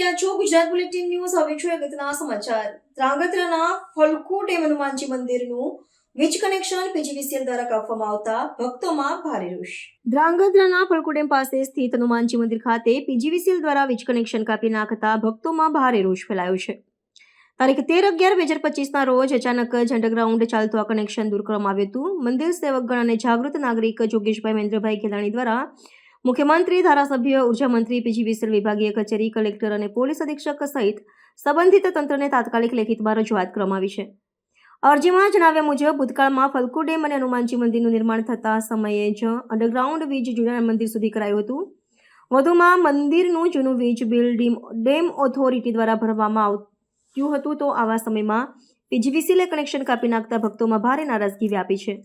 રહ્યા છો? Gujarat bulletin news. હવે જોઈએ અગત્યના સમાચાર. ધ્રાંગધ્રાના ફલકોટ હનુમાનજી મંદિરનું વીજ કનેક્શન પીજીવીસીએલ દ્વારા કાપવામાં આવતા ભક્તોમાં ભારે રોષ. ધ્રાંગધ્રાના ફલકુ પાસે સ્થિત હનુમાનજી મંદિર ખાતે પીજીવીસીએલ દ્વારા વીજ કનેક્શન કાપી નાખતા ભક્તોમાં ભારે રોષ ફેલાયો છે. તારીખ તેર અગિયાર બે હજાર પચીસના રોજ અચાનક જ અંડરગ્રાઉન્ડ ચાલતું આ કનેક્શન દૂર કરવામાં આવ્યું હતું. મંદિર સેવકગણ અને જાગૃત નાગરિક જોગેશભાઈ મહેન્દ્રભાઈ ખેલાણી દ્વારા મુખ્યમંત્રી, ધારાસભ્ય, ઉર્જામંત્રી મંત્રી વિસલ વિભાગીય કચેરી, કલેક્ટર અને પોલીસ અધિક્ષક સહિત સંબંધિત તંત્રને તાત્કાલિક લેખિતમાં રજૂઆત કરવામાં છે. અરજીમાં જણાવ્યા મુજબ, ભૂતકાળમાં ફલકો ડેમ અને હનુમાનજી મંદિરનું નિર્માણ થતા સમયે જ અંડરગ્રાઉન્ડ વીજ જૂના મંદિર સુધી કરાયું હતું. વધુમાં મંદિરનું જૂનું વીજ બિલ ડેમ ઓથોરિટી દ્વારા ભરવામાં આવ્યું હતું તો આવા સમયમાં પીજીવીસીલે કનેક્શન કાપી નાખતા ભક્તોમાં ભારે નારાજગી વ્યાપી છે.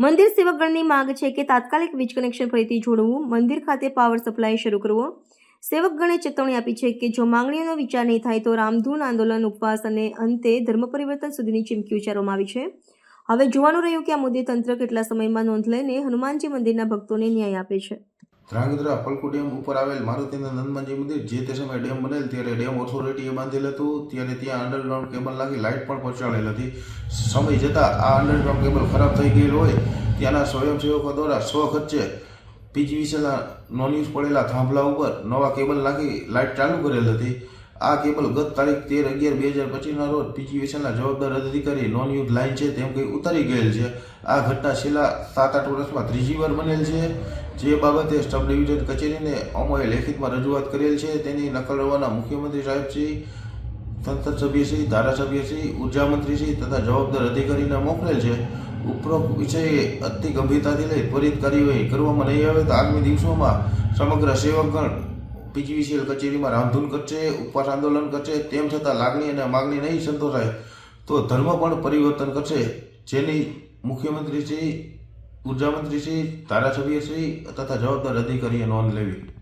મંદિર સેવકગણની માંગ છે કે તાત્કાલિક વીજ કનેક્શન ફરીથી જોડવું. મંદિર ખાતે પાવર સપ્લાય શરૂ કરવો. સેવકગણે ચેતવણી આપી છે કે જો માંગણીઓનો વિચાર નહીં થાય તો રામધૂન આંદોલન, ઉપવાસ અને અંતે ધર્મ પરિવર્તન સુધીની ચીમકી ઉચ્ચારવામાં આવી છે. હવે જોવાનું રહ્યું કે આ મુદ્દે તંત્ર કેટલા સમયમાં નોંધ લઈને હનુમાનજી મંદિરના ભક્તોને ન્યાય આપે છે. ધ્રાંગધ્રા પલકુ ડેમ ઉપર આવેલ મારુતિના નંદમાનજી મંદિર, જે તે સમયે ડેમ બનેલ, ત્યારે ડેમ ઓથોરિટીએ બાંધેલ હતું. ત્યારે ત્યાં અંડરગ્રાઉન્ડ કેબલ લાગી લાઇટ પણ પહોંચાડેલ હતી. સમય જતાં આ અંડરગ્રાઉન્ડ કેબલ ખરાબ થઈ ગયેલ હોય, ત્યાંના સ્વયંસેવકો દ્વારા સ્વખર્ચે પીજીવીસીના નોન યુઝ પડેલા થાંભલા ઉપર નવા કેબલ લાગી લાઇટ ચાલુ કરેલ હતી. આ કેબલ ગત તારીખ તેર અગિયાર બે હજાર પચીસના રોજ પીજીવીસીએલના જવાબદાર અધિકારી નોન યુઝ લાઇન છે, તેમ કંઈ ઉતરી ગયેલ છે. આ ઘટના છેલ્લા સાત આઠ વર્ષમાં ત્રીજી વાર બનેલ છે. જે બાબતે સબ ડિવિઝન કચેરીને અમોએ લેખિતમાં રજૂઆત કરેલ છે. તેની નકલ રવાના મુખ્યમંત્રી સાહેબશ્રી સંસદ સભ્યશ્રી ધારાસભ્યશ્રી ઊર્જા મંત્રીશ્રી તથા જવાબદાર અધિકારીને મોકલેલ છે. ઉપરોક્ત વિષયે અતિ ગંભીરતાથી લઈ ત્વરિત કાર્યવાહી કરવામાં નહીં આવે તો આગામી દિવસોમાં સમગ્ર સેવકગણ પીજીવીસીએલ કચેરીમાં રામધૂન કરશે, ઉપવાસ આંદોલન કરશે, તેમ છતાં લાગણી અને માગણી નહીં સંતોષાય. તો ધર્મ પણ પરિવર્તન કરશે. જેની મુખ્યમંત્રી શ્રી, ઉર્જામંત્રી શ્રી, ધારાસભ્ય ધારાસભ્યશ્રી તથા જવાબદાર અધિકારીએ નોંધ લેવી.